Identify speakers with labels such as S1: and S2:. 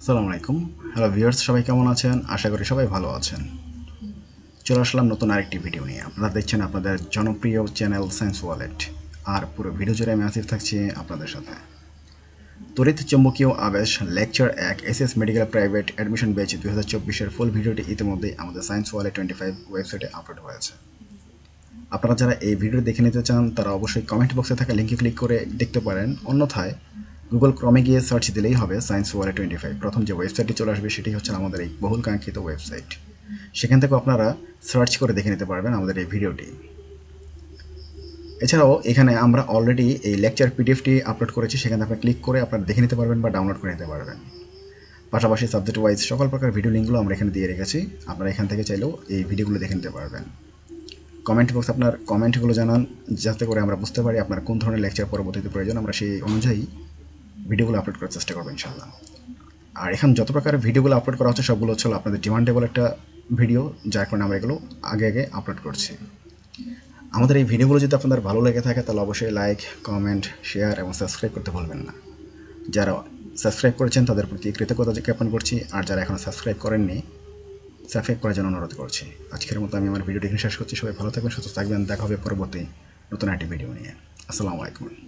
S1: আসসালামু আলাইকুম। Hello viewers সবাই কেমন আছেন? আশা করি সবাই ভালো আছেন। চলে আসলাম নতুন আরেকটি ভিডিও নিয়ে। আপনারা দেখছেন আপনাদের জনপ্রিয় চ্যানেল সায়েন্স ওয়ালেট আর পুরো ভিডিও জুড়ে আমি আসিফ থাকছি আপনাদের সাথে। তড়িৎ চৌম্বকীয় আবেশ লেকচার এক S S medical private admission batch দুই হাজার চব্বিশের ফুল ভিডিওটি ইতিমধ্যেই আমাদের সায়েন্স ওয়ালেট টোয়েন্টি ফাইভ ওয়েবসাইটে আপলোড হয়েছে। আপনারা যারা এই ভিডিও দেখে নিতে চান, তারা অবশ্যই কমেন্ট বক্সে থাকা লিঙ্কে ক্লিক করে দেখতে পারেন। অন্যথায় গুগল ক্রমে গিয়ে সার্চ দিলেই হবে সায়েন্স ওয়ালে টোয়েন্টি ফাইভ প্রথম যে ওয়েবসাইটটি চলে আসবে সেটি হচ্ছে আমাদের এই বহুল কাঙ্ক্ষিত ওয়েবসাইট সেখান থেকে আপনারা সার্চ করে দেখে নিতে পারবেন আমাদের এই ভিডিওটি। এছাড়াও এখানে আমরা অলরেডি এই লেকচার পিডিএফটি আপলোড করেছি, সেখানে আপনারা ক্লিক করে আপনারা দেখে নিতে পারবেন বা ডাউনলোড করে নিতে পারবেন। পাশাপাশি সাবজেক্ট ওয়াইজ সকল প্রকার ভিডিও লিঙ্কগুলো আমরা এখানে দিয়ে রেখেছি, আপনারা এখান থেকে চাইলেও এই ভিডিওগুলো দেখে নিতে পারবেন। কমেন্ট বক্স আপনার কমেন্টগুলো জানান, যাতে করে আমরা বুঝতে পারি আপনার কোন ধরনের লেকচার পরবর্তীতে প্রয়োজন। আমরা সেই অনুযায়ী ভিডিওগুলো আপলোড করার চেষ্টা করব ইনশাল্লাহ আর এখানে যত প্রকারের ভিডিওগুলো আপলোড করা হচ্ছে, সবগুলো হচ্ছে আপনাদের ডিমান্ডেবল একটা ভিডিও যার কারণে আমরা এগুলো আগে আগে আপলোড করছি। আমাদের এই ভিডিওগুলো যদি আপনাদের ভালো লেগে থাকে, তাহলে অবশ্যই লাইক কমেন্ট শেয়ার এবং সাবস্ক্রাইব করতে ভুলবেন না। যারা সাবস্ক্রাইব করেছেন, তাদের প্রতি কৃতজ্ঞতা জ্ঞাপন করছি। আর যারা এখনও সাবস্ক্রাইব করেননি সাবস্ক্রাইব করার জন্য অনুরোধ করছি। আজকের মতো আমি আমার ভিডিওটি শেষ করছি। সবাই ভালো থাকবেন, সুস্থ থাকবেন। দেখা হবে পরবর্তী নতুন একটি ভিডিও নিয়ে। আসসালামু আলাইকুম।